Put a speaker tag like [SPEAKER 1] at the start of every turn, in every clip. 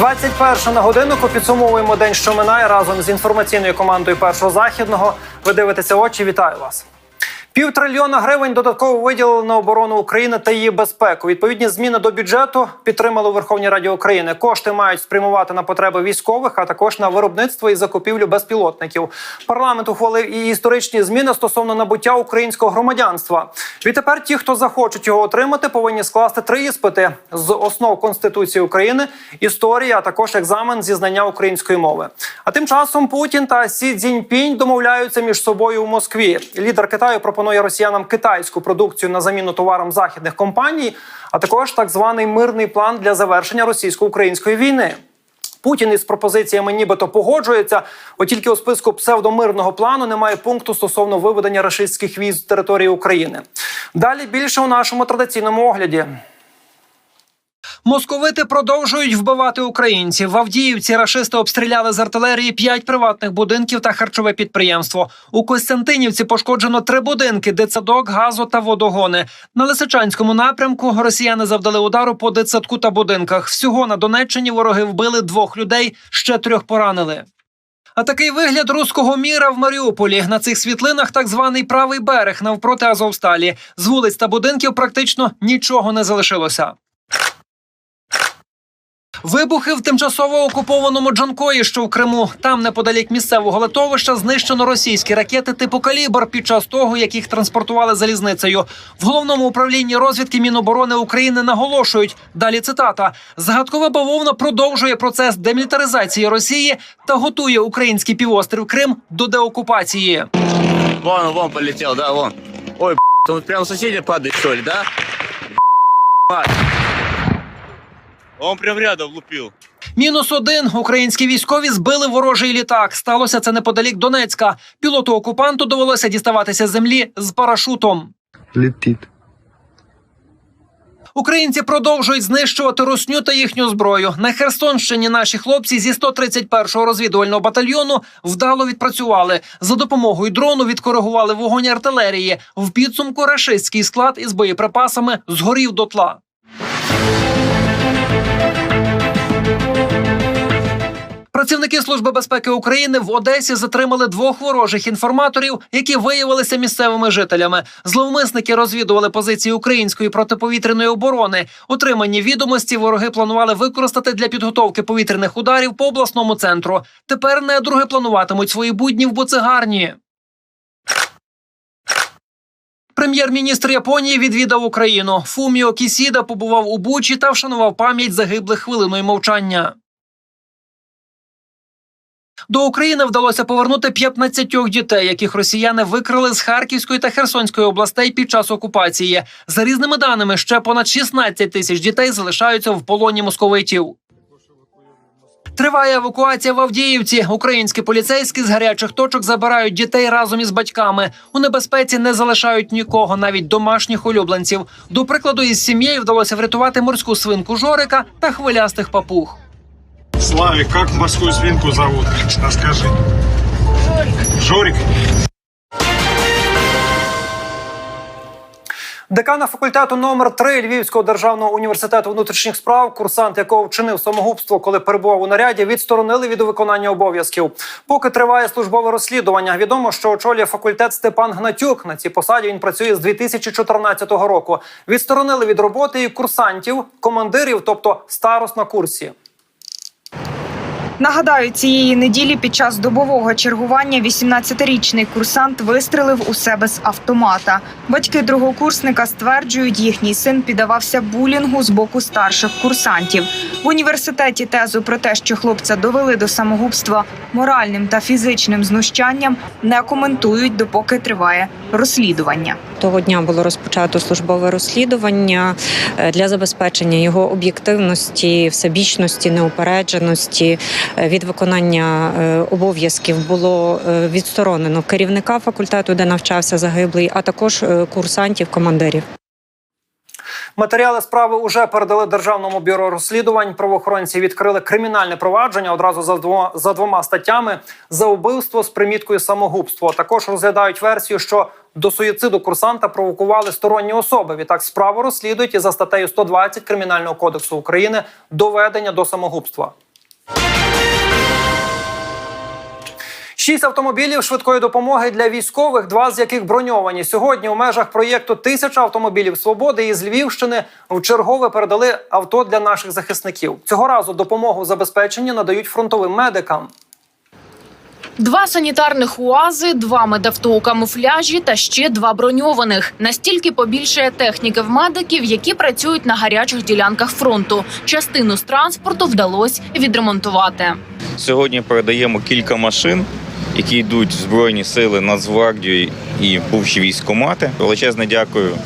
[SPEAKER 1] 21 на годинку підсумовуємо день, що минає разом з інформаційною командою першого західного. Ви дивитеся очі. Вітаю вас. Півтрильйона гривень додатково виділили на оборону України та її безпеку. Відповідні зміни до бюджету підтримали у Верховній Раді України. Кошти мають спрямувати на потреби військових, а також на виробництво і закупівлю безпілотників. Парламент ухвалив і історичні зміни стосовно набуття українського громадянства. Відтепер ті, хто захочуть його отримати, повинні скласти три іспити з основ Конституції України, історії, а також екзамен зі знання української мови. А тим часом Путін та Сі Цзіньпінь домовляються між собою у Москві. Лідер Китаю пропонує росіянам китайську продукцію на заміну товарам західних компаній, а також так званий мирний план для завершення російсько-української війни. Путін із пропозиціями нібито погоджується, от тільки у списку псевдомирного плану немає пункту стосовно виведення рашистських військ з території України. Далі більше у нашому традиційному огляді. Московити продовжують вбивати українців. В Авдіївці рашисти обстріляли з артилерії п'ять приватних будинків та харчове підприємство. У Костянтинівці пошкоджено три будинки: дитсадок, газо та водогони. На Лисичанському напрямку росіяни завдали удару по дитсадку та будинках. Всього на Донеччині вороги вбили двох людей, ще трьох поранили. А такий вигляд руського міра в Маріуполі на цих світлинах так званий правий берег навпроти Азовсталі. З вулиць та будинків практично нічого не залишилося. Вибухи в тимчасово окупованому Джанкої, що в Криму. Там, неподалік місцевого литовища, знищено російські ракети типу калібр під час того, як їх транспортували залізницею. В головному управлінні розвідки Міноборони України наголошують. Далі цитата: загадкова бавовна продовжує процес демілітаризації Росії та готує український півострів Крим до деокупації.
[SPEAKER 2] Вон, вон полетел, да, вон. Ой, он прям соседи падает, что ли, да? Мать. Он прям рядом лупил.
[SPEAKER 1] Мінус один українські військові збили ворожий літак. Сталося це неподалік Донецька. Пілоту окупанту довелося діставатися з землі з парашутом.
[SPEAKER 3] летит.
[SPEAKER 1] Українці продовжують знищувати русню та їхню зброю. На Херсонщині наші хлопці зі 131-го розвідувального батальйону вдало відпрацювали. За допомогою дрону відкоригували вогонь артилерії. В підсумку рашистський склад із боєприпасами згорів дотла. Працівники Служби безпеки України в Одесі затримали двох ворожих інформаторів, які виявилися місцевими жителями. Зловмисники розвідували позиції української протиповітряної оборони. Отримані відомості вороги планували використати для підготовки повітряних ударів по обласному центру. Тепер недруги плануватимуть свої будні в буцегарні. Прем'єр-міністр Японії відвідав Україну. Фуміо Кісіда побував у Бучі та вшанував пам'ять загиблих хвилиною мовчання. До України вдалося повернути 15 дітей, яких росіяни викрали з Харківської та Херсонської областей під час окупації. За різними даними, ще понад 16 тисяч дітей залишаються в полоні московитів. Триває евакуація в Авдіївці. Українські поліцейські з гарячих точок забирають дітей разом із батьками. У небезпеці не залишають нікого, навіть домашніх улюбленців. До прикладу, із сім'єю вдалося врятувати морську свинку Жорика та хвилястих папуг.
[SPEAKER 4] Славик, как морскую свинку зовут? Расскажи. Жорик.
[SPEAKER 1] Декана факультету номер 3 Львівського державного університету внутрішніх справ, курсант якого вчинив самогубство, коли перебував у наряді, відсторонили від виконання обов'язків. Поки триває службове розслідування. Відомо, що очолює факультет Степан Гнатюк. На цій посаді він працює з 2014 року. Відсторонили від роботи і курсантів, командирів, тобто старост на курсі.
[SPEAKER 5] Нагадаю, цієї неділі під час добового чергування 18-річний курсант вистрелив у себе з автомата. Батьки другокурсника стверджують, їхній син піддавався булінгу з боку старших курсантів. В університеті тезу про те, що хлопця довели до самогубства моральним та фізичним знущанням, не коментують, допоки триває розслідування.
[SPEAKER 6] Того дня було розпочато службове розслідування е, для забезпечення його об'єктивності, всебічності, неупередженості. Е, Від виконання е, обов'язків було е, відсторонено керівника факультету, де навчався загиблий, а також курсантів, командирів.
[SPEAKER 1] Матеріали справи уже передали державному бюро розслідувань. Правоохоронці відкрили кримінальне провадження одразу за двома за двома статтями за убивство з приміткою самогубство. Також розглядають версію, що до суїциду курсанта провокували сторонні особи. Відтак справу розслідують і за статтею 120 кримінального кодексу України доведення до самогубства. Шість автомобілів швидкої допомоги для військових, два з яких броньовані сьогодні. У межах проєкту тисяча автомобілів свободи із Львівщини в чергове передали авто для наших захисників. Цього разу допомогу забезпеченні надають фронтовим медикам.
[SPEAKER 7] Два санітарних уази, два медавто у камуфляжі та ще два броньованих. Настільки побільшає техніки в медиків, які працюють на гарячих ділянках фронту. Частину з транспорту вдалося відремонтувати.
[SPEAKER 8] Сьогодні передаємо кілька машин, які йдуть в Збройні сили, Нацгвардію і бувші військкомати. Величезне дякую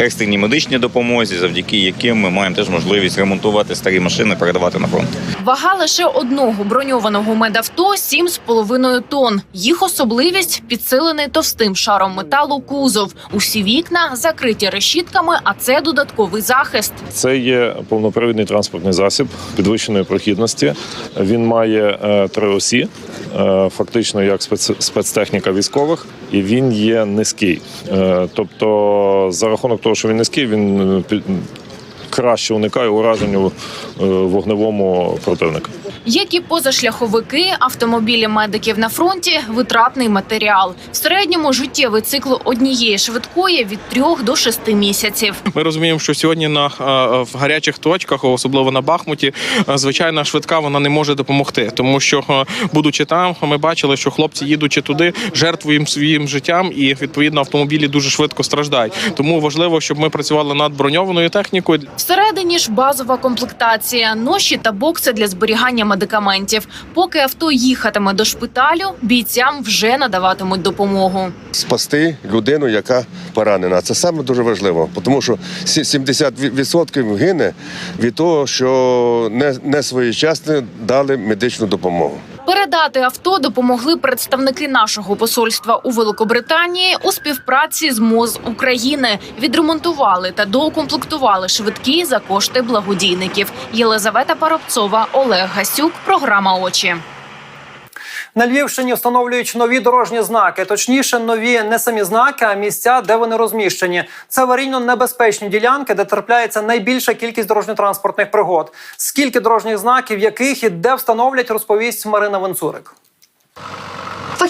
[SPEAKER 8] екстреній медичній допомозі, завдяки яким ми маємо теж можливість ремонтувати старі машини, передавати на фронт.
[SPEAKER 7] Вага лише одного броньованого медавто 7,5 тонн. Їх особливість підсилений товстим шаром металу кузов. Усі вікна закриті решітками, а це додатковий захист.
[SPEAKER 9] Це є повнопривідний транспортний засіб підвищеної прохідності. Він має е, три осі, е, фактично як спец, спецтехніка військових, і він є низький. Е, тобто, за рахунок того, що він низький, він е, краще уникає ураження вогневому противника.
[SPEAKER 7] Як і позашляховики, автомобілі медиків на фронті витратний матеріал. В середньому життєвий цикл однієї швидкої від 3 до 6 місяців.
[SPEAKER 10] Ми розуміємо, що сьогодні на е, в гарячих точках, особливо на Бахмуті, е, звичайна швидка вона не може допомогти, тому що, е, будучи там, ми бачили, що хлопці їдучи туди, жертвують своїм життям, і відповідно автомобілі дуже швидко страждають. Тому важливо, щоб ми працювали над броньованою технікою.
[SPEAKER 7] Всередині ж базова комплектація, ноші та бокси для зберігання медикаментів. Поки авто їхатиме до шпиталю, бійцям вже надаватимуть допомогу.
[SPEAKER 11] спасти людину, яка поранена. Це саме дуже важливо, тому що сі- 70% гине від того, що не своєчасно дали медичну допомогу.
[SPEAKER 7] Передати авто допомогли представники нашого посольства у Великобританії у співпраці з МОЗ України. Відремонтували та доукомплектували швидкі за кошти благодійників. Єлизавета Парубцова, Олег Гасюк. Програма очі.
[SPEAKER 1] На Львівщині встановлюють нові дорожні знаки, точніше, нові не самі знаки, а місця, де вони розміщені. Це аварійно небезпечні ділянки, де трапляється найбільша кількість дорожньо-транспортних пригод. Скільки дорожніх знаків, яких і де встановлять, розповість Марина Венцурик.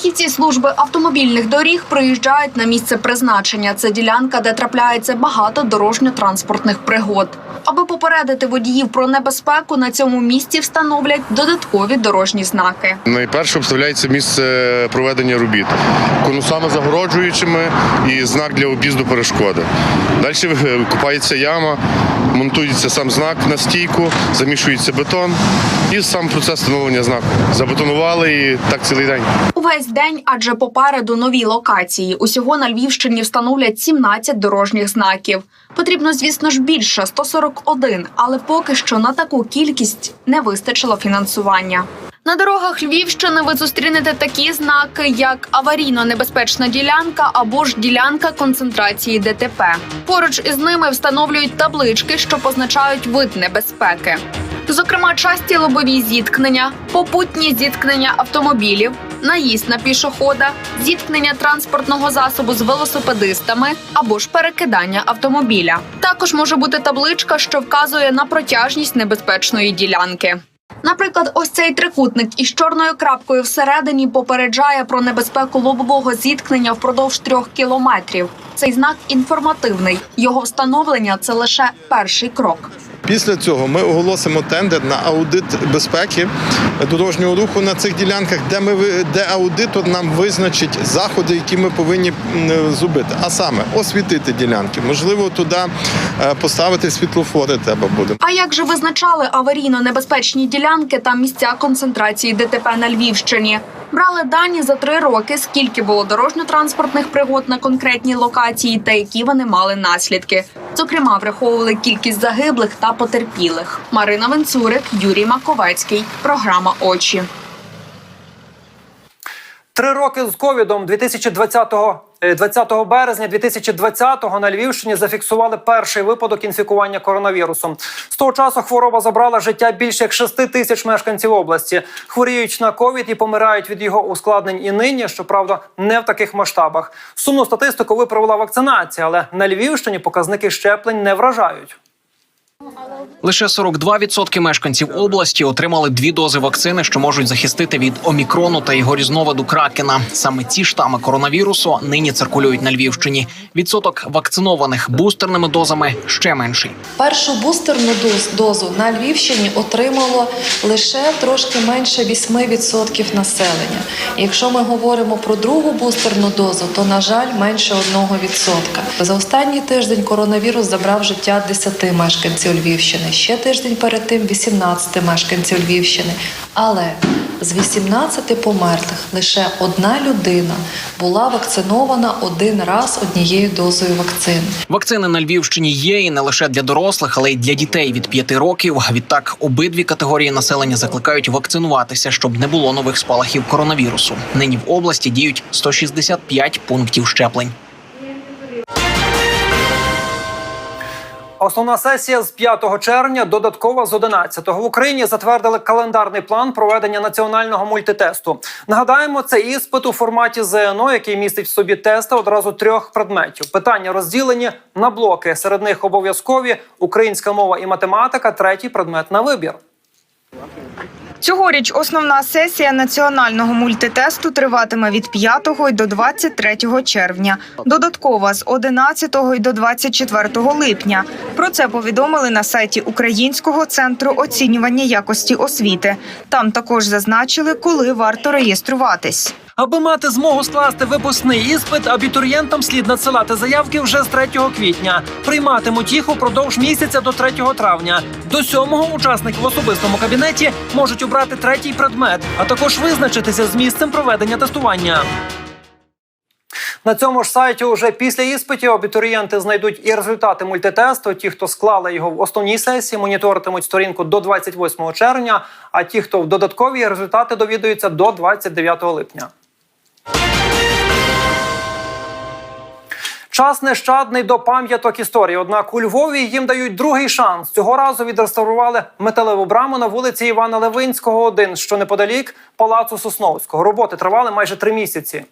[SPEAKER 12] Фахівці служби автомобільних доріг приїжджають на місце призначення. Це ділянка, де трапляється багато дорожньо-транспортних пригод. Аби попередити водіїв про небезпеку, на цьому місці встановлять додаткові дорожні знаки.
[SPEAKER 13] Найперше обставляється місце проведення робіт конусами загороджуючими і знак для об'їзду перешкоди. Далі купається яма, монтується сам знак на стійку, замішується бетон і сам процес встановлення знаку. Забетонували і так цілий день.
[SPEAKER 12] Увесь день, адже попереду нові локації. Усього на Львівщині встановлять 17 дорожніх знаків. Потрібно, звісно ж, більше 141, але поки що на таку кількість не вистачило фінансування. На дорогах Львівщини ви зустрінете такі знаки, як аварійно небезпечна ділянка або ж ділянка концентрації ДТП. Поруч із ними встановлюють таблички, що позначають вид небезпеки. Зокрема, часті лобові зіткнення, попутні зіткнення автомобілів, наїзд на пішохода, зіткнення транспортного засобу з велосипедистами або ж перекидання автомобіля. Також може бути табличка, що вказує на протяжність небезпечної ділянки. Наприклад, ось цей трикутник із чорною крапкою всередині попереджає про небезпеку лобового зіткнення впродовж трьох кілометрів. Цей знак інформативний. Його встановлення це лише перший крок.
[SPEAKER 13] Після цього ми оголосимо тендер на аудит безпеки дорожнього руху на цих ділянках, де ми де аудитор нам визначить заходи, які ми повинні зробити. А саме освітити ділянки, можливо, туди е, поставити світлофори треба буде.
[SPEAKER 12] А як же визначали аварійно небезпечні ділянки та місця концентрації ДТП на Львівщині? Брали дані за три роки, скільки було дорожньо-транспортних пригод на конкретній локації та які вони мали наслідки. Зокрема, враховували кількість загиблих та потерпілих. Марина Венцурик, Юрій Маковецький. Програма Очі.
[SPEAKER 1] Три роки з ковідом 2020 е, 20 березня 2020-го на Львівщині зафіксували перший випадок інфікування коронавірусом. З того часу хвороба забрала життя більше як 6 тисяч мешканців області. Хворіють на ковід і помирають від його ускладнень і нині, щоправда, не в таких масштабах. Сумну статистику виправила вакцинація, але на Львівщині показники щеплень не вражають.
[SPEAKER 14] Лише 42% мешканців області отримали дві дози вакцини, що можуть захистити від омікрону та його різновиду кракена. Саме ці штами коронавірусу нині циркулюють на Львівщині. Відсоток вакцинованих бустерними дозами ще менший.
[SPEAKER 15] Першу бустерну дозу на Львівщині отримало лише трошки менше 8% населення. Якщо ми говоримо про другу бустерну дозу, то на жаль менше 1%. За останній тиждень коронавірус забрав життя 10 мешканців Львівщини. Ще тиждень перед тим 18 мешканців Львівщини. Але з 18 померлих лише одна людина була вакцинована один раз однією дозою вакцини.
[SPEAKER 14] Вакцини на Львівщині є і не лише для дорослих, але й для дітей від 5 років. Відтак обидві категорії населення закликають вакцинуватися, щоб не було нових спалахів коронавірусу. Нині в області діють 165 пунктів щеплень.
[SPEAKER 1] Основна сесія з 5 червня, додаткова з 11 в Україні затвердили календарний план проведення національного мультитесту. Нагадаємо, це іспит у форматі ЗНО, який містить в собі тести одразу трьох предметів. Питання розділені на блоки. Серед них обов'язкові українська мова і математика. Третій предмет на вибір.
[SPEAKER 5] Цьогоріч основна сесія національного мультитесту триватиме від 5 й до 23 червня. Додаткова з 11 й до 24 липня. Про це повідомили на сайті Українського центру оцінювання якості освіти. Там також зазначили, коли варто реєструватись.
[SPEAKER 1] Аби мати змогу скласти випускний іспит, абітурієнтам слід надсилати заявки вже з 3 квітня. Прийматимуть їх упродовж місяця до 3 травня. До 7-го учасники в особистому кабінеті можуть обрати третій предмет, а також визначитися з місцем проведення тестування. На цьому ж сайті уже після іспитів абітурієнти знайдуть і результати мультитесту. Ті, хто склали його в основній сесії, моніторитимуть сторінку до 28 червня. А ті, хто в додатковій результати довідуються до 29 липня. Час нещадний до пам'яток історії. Однак у Львові їм дають другий шанс. Цього разу відреставрували металеву браму на вулиці Івана Левинського, 1, що неподалік палацу Сосновського. Роботи тривали майже три місяці.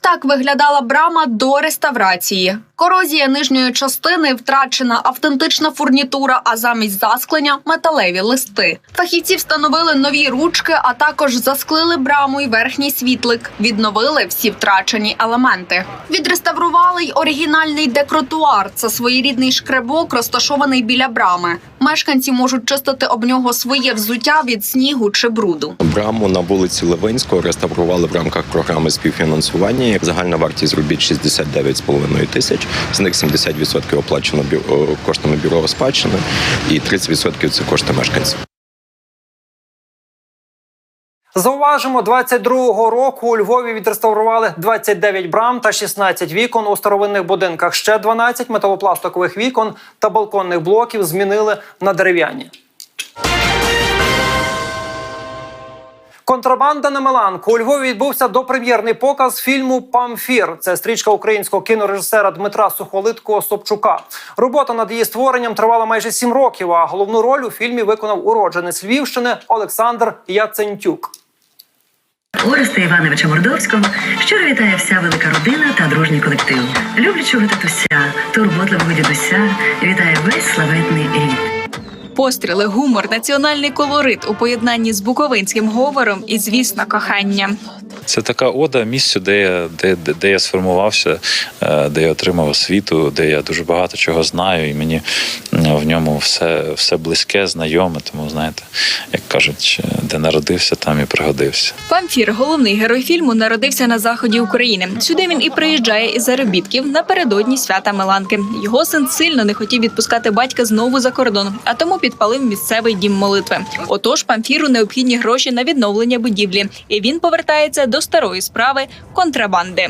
[SPEAKER 12] Так виглядала брама до реставрації. Корозія нижньої частини, втрачена автентична фурнітура, а замість засклення металеві листи. Фахівці встановили нові ручки, а також засклили браму і верхній світлик. Відновили всі втрачені елементи. Відреставрували й оригінальний декротуар. Це своєрідний шкребок, розташований біля брами. Мешканці можуть чистити об нього своє взуття від снігу чи бруду.
[SPEAKER 16] Браму на вулиці Левинського реставрували в рамках програми співфінансування. Загальна вартість робіт 69,5 тисяч. З них 70% оплачено коштами бюро спадщини і 30% це кошти мешканців.
[SPEAKER 1] Зауважимо, 22-го року у Львові відреставрували 29 брам та 16 вікон у старовинних будинках. Ще 12 металопластикових вікон та балконних блоків змінили на дерев'яні. Контрабанда на Меланку у Львові відбувся допрем'єрний показ фільму Памфір. Це стрічка українського кінорежисера Дмитра Сухолиткого Собчука. Робота над її створенням тривала майже сім років. А головну роль у фільмі виконав уродженець Львівщини Олександр Яцентюк.
[SPEAKER 17] Ореста Івановича Мордовського щиро вітає вся велика родина та дружній колектив. Люблячого татуся, турботливого дідуся вітає весь славетний рід.
[SPEAKER 18] Постріли, гумор, національний колорит у поєднанні з буковинським говором і, звісно, кохання.
[SPEAKER 19] Це така ода місцю, де я, де, де, я сформувався, е, де я отримав освіту, де я дуже багато чого знаю, і мені в ньому все, все близьке, знайоме. Тому знаєте, як кажуть, де народився, там і пригодився.
[SPEAKER 18] Памфір, головний герой фільму, народився на заході України. Сюди він і приїжджає із заробітків напередодні свята Меланки. Його син сильно не хотів відпускати батька знову за кордон, а тому підпалив місцевий дім молитви. Отож, Памфіру необхідні гроші на відновлення будівлі, і він повертається до старої справи контрабанди.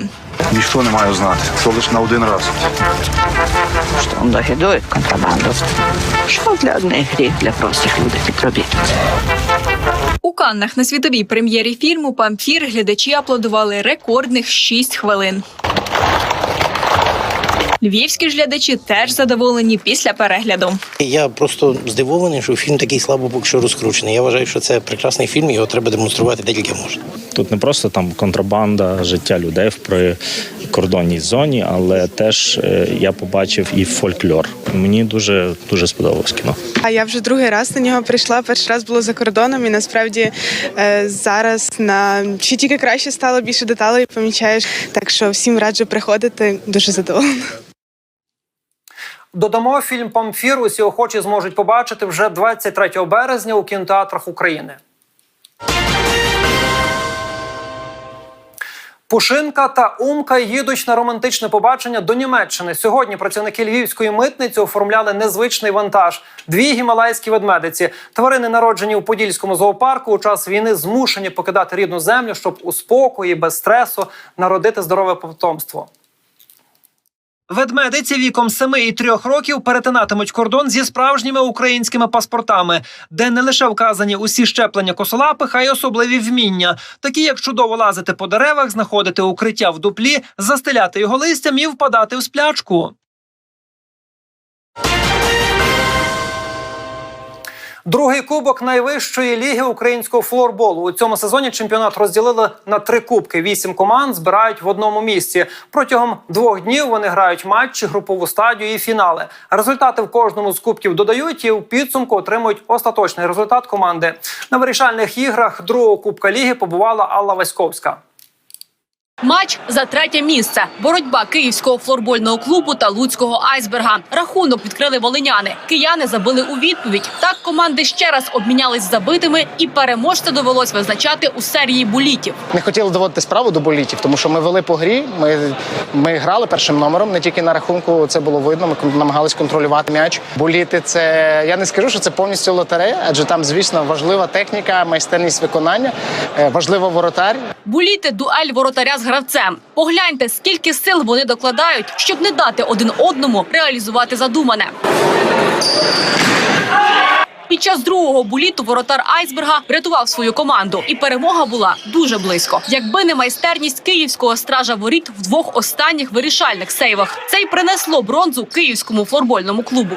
[SPEAKER 20] Ніхто не має знати, це лише на один раз.
[SPEAKER 21] Що він догідує контрабанду. Що для одних гріх для простих людей робіт.
[SPEAKER 18] У Каннах на світовій прем'єрі фільму Памфір глядачі аплодували рекордних 6 хвилин. Львівські ж глядачі теж задоволені після перегляду.
[SPEAKER 22] Я просто здивований, що фільм такий слабо поки що розкручений. Я вважаю, що це прекрасний фільм, його треба демонструвати декілька можна.
[SPEAKER 23] Тут не просто там контрабанда життя людей в прикордонній зоні, але теж е, я побачив і фольклор. Мені дуже дуже сподобалось кіно.
[SPEAKER 24] А я вже другий раз на нього прийшла. Перший раз було за кордоном, і насправді е, зараз на ще тільки краще стало більше деталей помічаєш. Так що всім раджу приходити. Дуже задоволена.
[SPEAKER 1] Додамо фільм Памфір. Усі охочі зможуть побачити вже 23 березня у кінотеатрах України. Пушинка та Умка їдуть на романтичне побачення до Німеччини. Сьогодні працівники львівської митниці оформляли незвичний вантаж. Дві гімалайські ведмедиці. Тварини, народжені у подільському зоопарку, у час війни змушені покидати рідну землю, щоб у спокої, без стресу народити здорове потомство. Ведмедиці віком 7 і 3 років перетинатимуть кордон зі справжніми українськими паспортами, де не лише вказані усі щеплення косолапих, а й особливі вміння, такі як чудово лазити по деревах, знаходити укриття в дуплі, застеляти його листям і впадати в сплячку. Другий кубок найвищої ліги українського флорболу. У цьому сезоні чемпіонат розділили на три кубки. Вісім команд збирають в одному місці. Протягом двох днів вони грають матчі, групову стадію і фінали. Результати в кожному з кубків додають і в підсумку отримують остаточний результат команди. На вирішальних іграх другого кубка ліги побувала Алла Васьковська.
[SPEAKER 3] Матч за третє місце. Боротьба київського флорбольного клубу та луцького айсберга. Рахунок відкрили волиняни. Кияни забили у відповідь. Так команди ще раз обмінялись забитими, і переможця довелось визначати у серії булітів.
[SPEAKER 25] Не хотіли доводити справу до болітів, тому що ми вели по грі. Ми, ми грали першим номером. Не тільки на рахунку це було видно. Ми намагались контролювати м'яч. Боліти це я не скажу, що це повністю лотерея, адже там, звісно, важлива техніка, майстерність виконання, е, важливо воротар.
[SPEAKER 3] Буліти дуель воротаря з гравцем. Погляньте, скільки сил вони докладають, щоб не дати один одному реалізувати задумане. Під час другого буліту воротар айсберга врятував свою команду, і перемога була дуже близько. Якби не майстерність київського стража воріт в двох останніх вирішальних сейвах, це й принесло бронзу київському флорбольному клубу.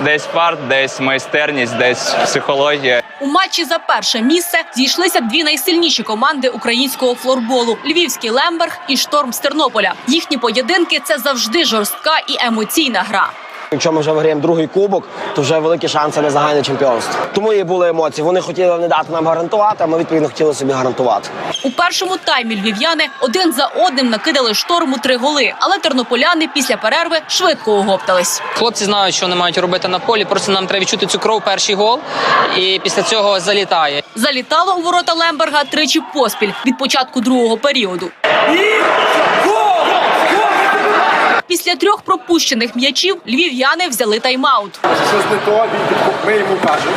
[SPEAKER 2] Десь фарт, десь майстерність, десь психологія.
[SPEAKER 3] У матчі за перше місце зійшлися дві найсильніші команди українського флорболу: Львівський Лемберг і Шторм з Тернополя. Їхні поєдинки це завжди жорстка і емоційна гра.
[SPEAKER 26] Якщо ми вже виграємо другий кубок, то вже великі шанси на загальне чемпіонство. Тому і були емоції. Вони хотіли не дати нам гарантувати, а ми відповідно хотіли собі гарантувати.
[SPEAKER 3] У першому таймі львів'яни один за одним накидали шторму три голи, але тернополяни після перерви швидко оговтались.
[SPEAKER 27] Хлопці знають, що вони мають робити на полі. Просто нам треба відчути цю кров перший гол, і після цього залітає.
[SPEAKER 3] Залітало у ворота Лемберга тричі поспіль від початку другого періоду. Після трьох пропущених м'ячів львів'яни взяли тайм-аут.
[SPEAKER 28] Щось не то, він ми йому кажемо.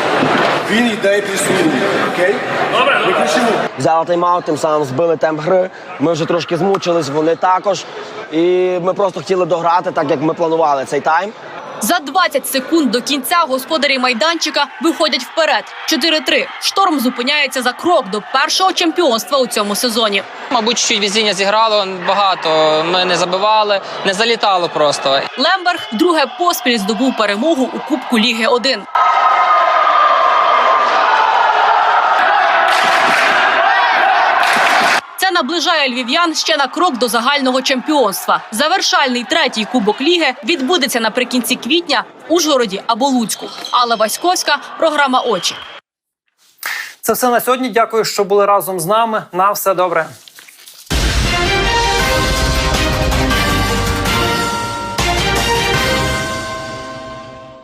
[SPEAKER 28] Він йде і. Окей? Добре, Ми.
[SPEAKER 26] Взяли тайм-аут, тим самим збили темп гри. Ми вже трошки змучились, вони також. І ми просто хотіли дограти, так як ми планували цей тайм.
[SPEAKER 3] За 20 секунд до кінця господарі майданчика виходять вперед. 4-3. Шторм зупиняється за крок до першого чемпіонства у цьому сезоні.
[SPEAKER 27] Мабуть, чуть візіння зіграло багато. Ми не забивали, не залітало просто.
[SPEAKER 3] Лемберг вдруге поспіль здобув перемогу у Кубку Ліги 1. Наближає львів'ян ще на крок до загального чемпіонства. Завершальний третій кубок ліги відбудеться наприкінці квітня в Ужгороді або Луцьку. Алла Васьковська, програма Очі.
[SPEAKER 1] Це все на сьогодні. Дякую, що були разом з нами. На все добре.